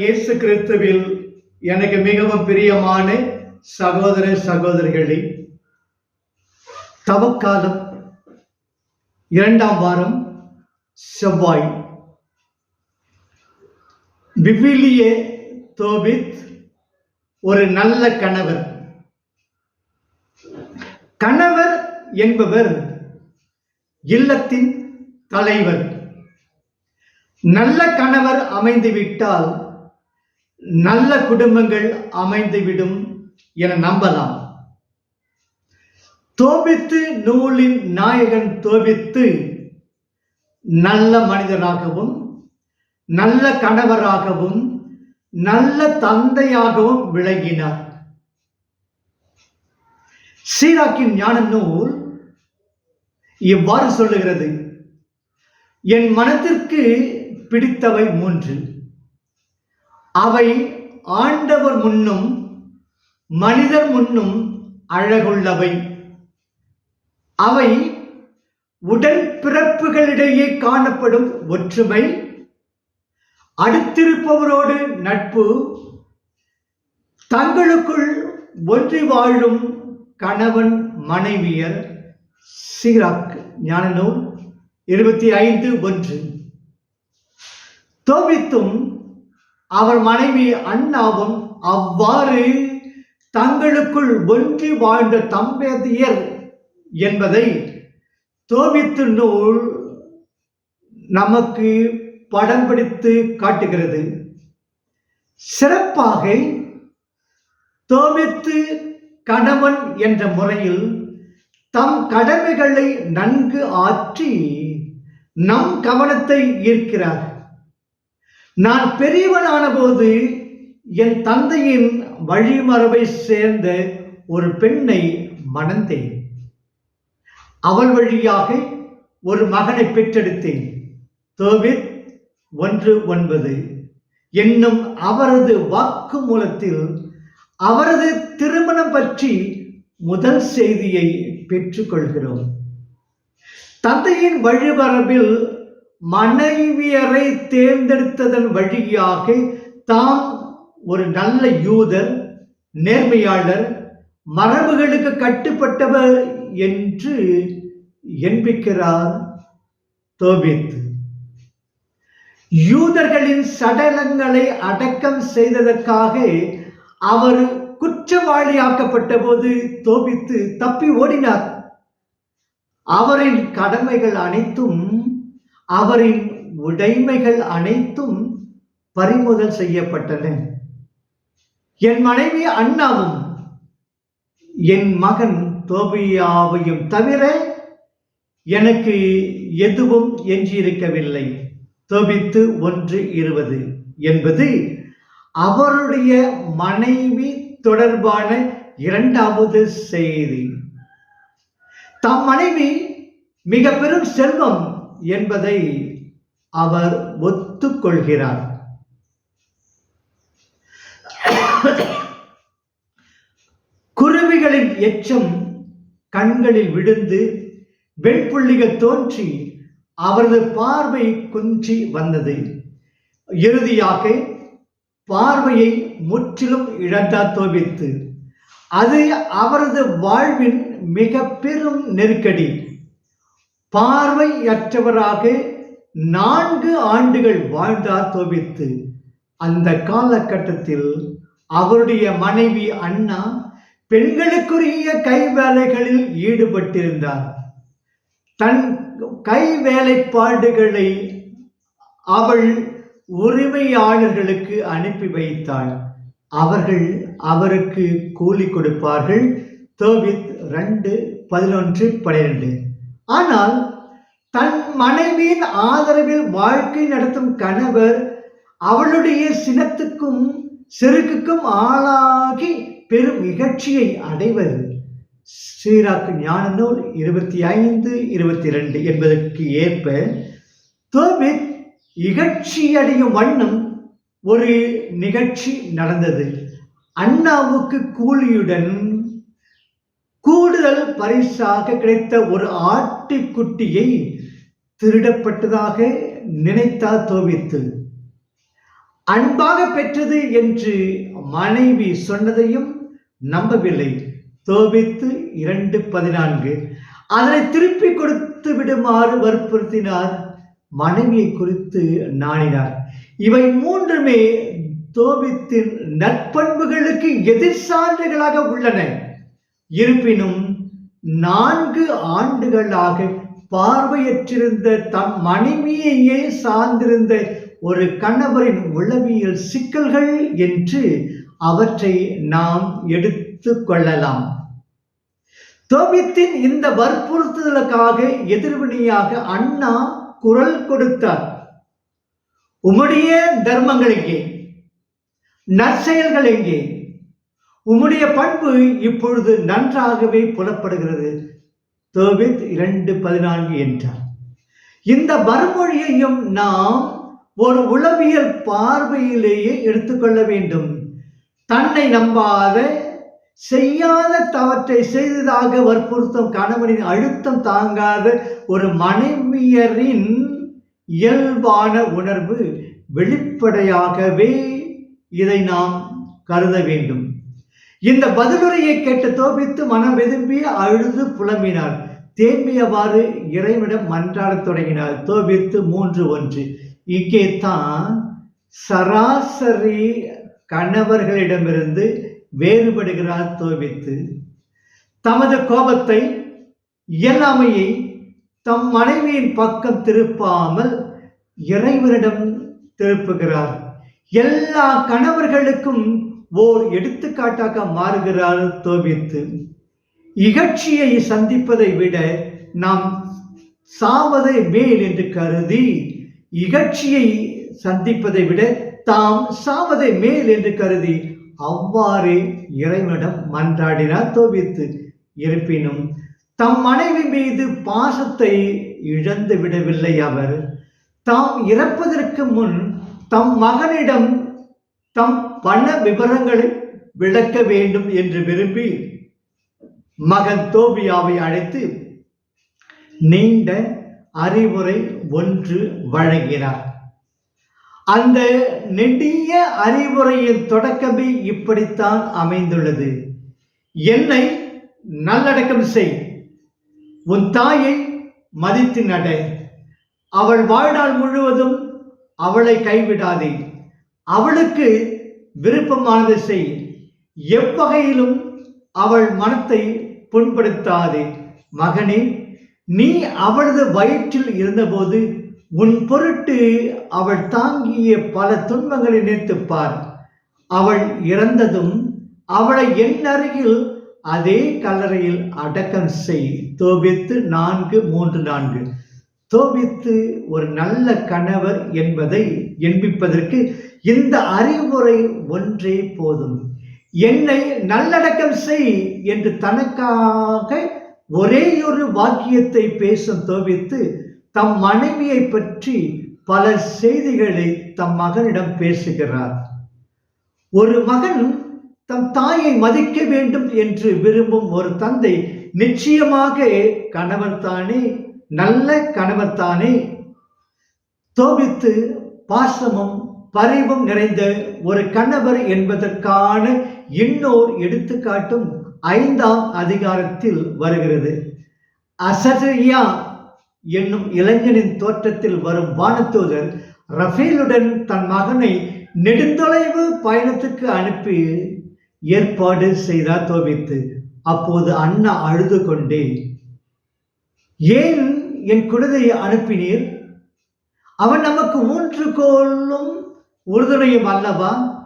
இயேசு கிறிஸ்துவில் எனக்கு மிகவும் பிரியமான சகோதர சகோதரிகளே தவக்காலம் இரண்டாம் வாரம் செவ்வாய். விவிலிய தோபித் ஒரு நல்ல கணவர். கணவர் என்பவர் இல்லத்தின் தலைவர். நல்ல கணவர் அமைந்துவிட்டால் நல்ல குடும்பங்கள் அமைந்துவிடும் என நம்பலாம். தோபித்து நூலின் நாயகன் தோபித்து நல்ல மனிதராகவும் நல்ல கணவராகவும் நல்ல தந்தையாகவும் விளங்கினார். சீராக்கின் ஞான நூல் இவ்வாறு சொல்லுகிறது என் மனத்திற்கு பிடித்தவை மூன்று. அவை ஆண்டவர் முன்னும் மனிதர் முன்னும் அழகுள்ளவை. அவை உடன்பிறப்புகளிடையே காணப்படும் ஒற்றுமை அடுத்திருப்பவரோடு நட்பு தங்களுக்குள் ஒன்றி வாழும் கணவன் மனைவியர். சீராக் ஞானநூல் இருபத்தி ஐந்து ஒன்று. தோபித்தும் அவர் மனைவி அண்ணாவும் அவ்வாறு தங்களுக்குள் ஒன்றி வாழ்ந்த தம்பதியர் என்பதை தோவித்து நூல் நமக்கு படம் பிடித்து காட்டுகிறது. சிறப்பாக தோவித்து கணவன் என்ற முறையில் தம் கடமைகளை நன்கு ஆற்றி நம் கவனத்தை ஈர்க்கிறார். நான் பெரியவனான போது என் தந்தையின் வழிமரபை சேர்ந்த ஒரு பெண்ணை மணந்தேன். அவள் வழியாக ஒரு மகனை பெற்றெடுத்தேன். தோவித் ஒன்று ஒன்பது. என்னும் அவரது வாக்கு மூலத்தில் அவரது திருமணம் பற்றி முதல் செய்தியை பெற்றுக்கொள்கிறோம். தந்தையின் வழிபரப்பில் மனைவியரை தேர்ந்தெடுத்ததன் வழியாக தாம் ஒரு நல்ல யூதர் நேர்மையாளர் மரபுகளுக்கு கட்டுப்பட்டவர் என்று எண்பிக்கிறார் தோபித்து. யூதர்களின் சடலங்களை அடக்கம் செய்ததற்காக அவர் குற்றவாளியாக்கப்பட்ட போது தோபித்து தப்பி ஓடினார். அவரின் கடமைகள் அனைத்தும் அவரின் உடைமைகள் அனைத்தும் பறிமுதல் செய்யப்பட்டன. என் மனைவி அண்ணாவும் என் மகன் தோபியாவையும் தவிர எனக்கு எதுவும் எஞ்சியிருக்கவில்லை. தோபித்து ஒன்று இருபது என்பது அவருடைய மனைவி தொடர்பான இரண்டாவது செய்தி. தம் மனைவி மிக பெரும் செல்வம் என்பதை அவர் ஒத்துக்கொள்கிறார். குருவிகளின் எச்சம் கண்களில் விழுந்து வெண்புள்ளிகள் தோன்றி அவரது பார்வை குன்றி வந்தது. இறுதியாக பார்வையை முற்றிலும் இழந்தார் தோபித்து அது அவரது வாழ்வின் மிக பெரும் நெருக்கடி. பார்வையற்றவராக நான்கு ஆண்டுகள் வாழ்ந்தார் தோபித்து அந்த காலகட்டத்தில் அவருடைய மனைவி அண்ணா பெண்களுக்குரிய கை வேலைகளில் ஈடுபட்டிருந்தார். தன் கை வேலைப்பாடுகளை அவள் உரிமையாளர்களுக்கு அனுப்பி வைத்தாள். அவர்கள் அவருக்கு கூலி கொடுப்பார்கள். தோபித் ரெண்டு பதினொன்று பனிரெண்டு ஆனால் தன் மனைவியின் ஆதரவில் வாழ்க்கை நடத்தும் கணவர் அவளுடைய சினத்துக்கும் செருக்குக்கும் ஆளாகி பெரும் இகழ்ச்சியை அடைவது ஸ்ரீராக்கு ஞான நூல் இருபத்தி ஐந்து இருபத்தி ரெண்டு என்பதற்கு ஏற்ப தோபித் இகழ்ச்சியடையும் வண்ணம் ஒரு நிகழ்ச்சி நடந்தது. அண்ணாவுக்கு கூலியுடன் கூடுதல் பரிசாக கிடைத்த ஒரு ஆட்டுக்குட்டியை திருடப்பட்டதாக நினைத்தார் தோவித்து அன்பாக பெற்றது என்று மனைவி சொன்னதையும் நம்பவில்லை. தோபித்து இரண்டு பதினான்கு. அதனை திருப்பி கொடுத்து விடுமாறு வற்புறுத்தினார். மனைவியை குறித்து நாணினார். இவை மூன்றுமே தோபித்தின் நற்பண்புகளுக்கு எதிர் சான்றுகளாக உள்ளன. இருப்பினும் நான்கு ஆண்டுகளாக பார்வையற்றிருந்த தம் மனைவியையே சார்ந்திருந்த ஒரு கணவரின் உளவியல் சிக்கல்கள் என்று அவற்றை நாம் எடுத்து கொள்ளலாம். தோபித்தின் இந்த வற்புறுத்துதலுக்காக எதிர்வினையாக அண்ணா குரல் கொடுத்தார். உம்முடைய தர்மங்கள் எங்கே? நற்செயல்கள் எங்கே? உம்முடைய பண்பு இப்பொழுது நன்றாகவே புலப்படுகிறது. தோவித் இரண்டு பதினான்கு என்றார். இந்த மறுமொழியையும் நாம் ஒரு உளவியல் பார்வையிலேயே எடுத்துக்கொள்ள வேண்டும். தன்னை நம்பாத செய்யாத தவற்றை செய்ததாக வற்புறுத்தும் கணவனின் அழுத்தம் தாங்காத ஒரு மனைவியரின் இயல்பான உணர்வு வெளிப்படையாகவே இதை நாம் கருத வேண்டும். இந்த பதிலுரையை கேட்டு தோபித்து மனம் வெதும்பி அழுது புலம்பினாள். தேம்பியவாறு இறைவிடம் மன்றாடத் தொடங்கினார் தோபித்து மூன்று ஒன்று. இங்கே தான் சராசரி கணவர்களிடமிருந்து வேறுபடுகிறார் தோபித்து. தமது கோபத்தை இயலாமையை தம் மனைவியின் பக்கம் திருப்பாமல் இறைவனிடம் திருப்புகிறார். எல்லா கணவர்களுக்கும் ஓர் எடுத்துக்காட்டாக மாறுகிறார் தோபித்து இகழ்ச்சியை சந்திப்பதை விட நாம் சாவதை மேல் என்று கருதி இகழ்ச்சியை சந்திப்பதை விட தாம் சாவதை மேல் என்று கருதி அவ்வாறே இறைவனிடம் மன்றாடினார் தோபித்து இருப்பினும் தம் மனைவி மீது பாசத்தை இழந்து விடவில்லை அவர். தாம் இறப்பதற்கு முன் தம் மகனிடம் தம் பண விவரங்களை விளக்க வேண்டும் என்று விரும்பி மகன் தோபியாவை அழைத்து நீண்ட அறிவுரை ஒன்று வழங்கினார். அந்த நெடிய அறிவுரையின் தொடக்கமே இப்படித்தான் அமைந்துள்ளது. என்னை நல்லடக்கம் செய். உன் தாயை மதித்து நட. அவள் வாழ்நாள் முழுவதும் அவளை கைவிடாதே. அவளுக்கு விருப்பமானதை செய். எவ்வகையிலும் அவள் மனத்தை புண்படுத்தாதே. மகனே நீ அவளது வயிற்றில் இருந்தபோது உன் பொருட்டு அவள் தாங்கிய பல துன்பங்களை நினைத்துப் பார். அவள் இறந்ததும் அவளை என் அருகில் அதே கல்லறையில் அடக்கம் செய். தோபித்து நான்கு மூன்று நான்கு. தோபித்து ஒரு நல்ல கணவர் என்பதை எண்பிப்பதற்கு இந்த அறிவுரை ஒன்றே போதும். என்னை நல்லடக்கம் செய் என்று தனக்காக ஒரேயொரு வாக்கியத்தை பேசும் தோபித்து தம் மனைவியை பற்றி பல செய்திகளை தம் மகனிடம் பேசுகிறார். ஒரு மகன் தம் தாயை மதிக்க வேண்டும் என்று விரும்பும் ஒரு தந்தை நிச்சயமாக கணவர்தானே நல்ல கணவர்தானே தோபித்து பாசமும் பரிவும் நிறைந்த ஒரு கணவர் என்பதற்கான இன்னோர் எடுத்துக்காட்டும் ஐந்தாம் அதிகாரத்தில் வருகிறது. அசரியா என்னும் இளைஞனின் தோற்றத்தில் வரும் வானத்தூதர் ரஃபேலுடன் தன் மகனை நெடுந்தொலைவு பயணத்துக்கு அனுப்பி ஏற்பாடு செய்தார் தோபித்து. அப்போது அண்ணா அழுது கொண்டே ஏன் என் குழந்தையை அனுப்பினீர்? அவன் நமக்கு ஊன்று கோலும் உறுதுணையும் அல்லவா?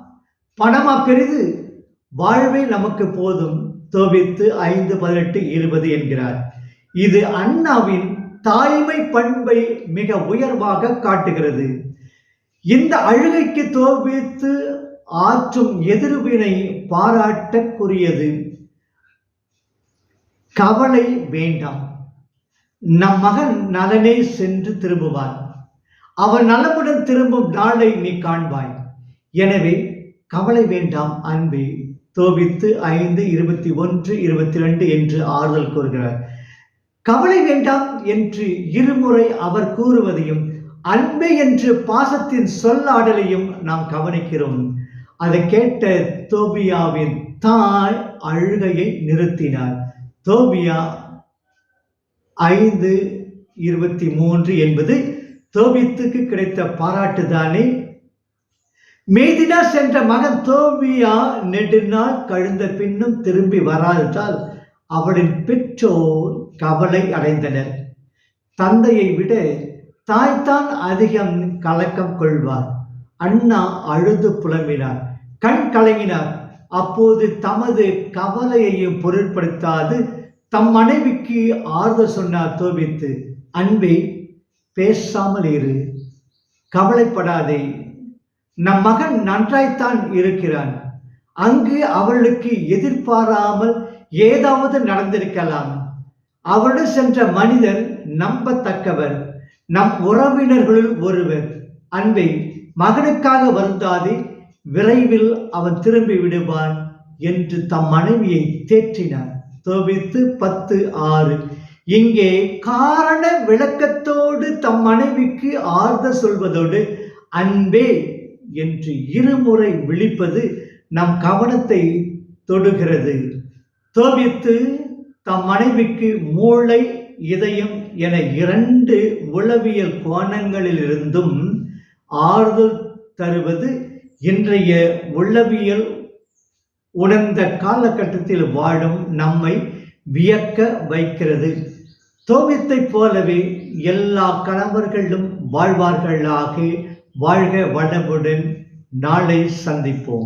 பணமா பெரிது? வாழ்வை நமக்கு போதும். தோபித்து ஐந்து பதினெட்டு இருபது என்கிறார். இது அண்ணாவின் தாய்மை பண்பை மிக உயர்வாக காட்டுகிறது. இந்த அழுகைக்கு தோபித்து ஆற்றும் எதிர்வினை பாராட்டக்குரியது கவலை வேண்டாம். நம் மகன் நலனே சென்று திரும்புவான். அவன் நலமுடன் திரும்பும் நாளை நீ காண்பாய். எனவே கவலை வேண்டாம் அன்பே தோபித்து ஐந்து இருபத்தி ஒன்று இருபத்தி ரெண்டு என்று ஆறுதல் கூறுகிறார். கவலை வேண்டாம் என்று இருமுறை அவர் கூறுவதையும் அன்பே என்று பாசத்தின் சொல்லாடலையும் நாம் கவனிக்கிறோம். அதை கேட்ட தோபியாவின் தாய் அழுகையை நிறுத்தினார். தோபியா ஐந்து இருபத்தி மூன்று என்பது தோபித்துக்கு கிடைத்த பாராட்டுதானே? மேதினா சென்ற மகன் தோபியா நெடுநாள் கழுந்த பின்னும் திரும்பி வராததால் அவளின் பெற்றோர் கவலை அடைந்தனர். தந்தையை விட தாய்தான் அதிகம் கலக்கம் கொள்வார். அண்ணா அழுது புலம்பினார். கண் கலங்கினார். அப்போது தமது கவலையையும் பொருட்படுத்தாது தம் மனைவிக்கு ஆறுதல் சொன்னார் தோபித்து அன்பே பேசாமல் இரு கவலைப்படாதே. நம் மகன் நன்றாய்த்தான் இருக்கிறான். அங்கு அவளுக்கு எதிர்பாராமல் ஏதாவது நடந்திருக்கலாம். அவளுடன் சென்ற மனிதர் நம்பத்தக்கவர். நம் உறவினர்களுள் ஒருவர். அன்பை மகனுக்காக வருந்தாதே விரைவில் அவன் திரும்பி விடுவான் என்று தம் மனைவியை தேற்றினார். தவித்து பத்து ஆறு. இங்கே காரண விளக்கத்தோடு தம் மனைவிக்கு ஆறுதல் சொல்வதோடு அன்பே என்று இருமுறை விழிப்பது நம் கவனத்தை தொடுகிறது. தோபித்து தம் மனைவிக்கு மூளை இதயம் என இரண்டு உளவியல் கோணங்களிலிருந்தும் ஆறுதல் தருவது இன்றைய உளவியல் உணர்ந்த காலகட்டத்தில் வாழும் நம்மை வியக்க வைக்கிறது. தோமித்தைப் போலவே எல்லா கணவர்களும் வாழ்வார்களாக. வாழ்க வளமுடன். நாளை சந்திப்போம்.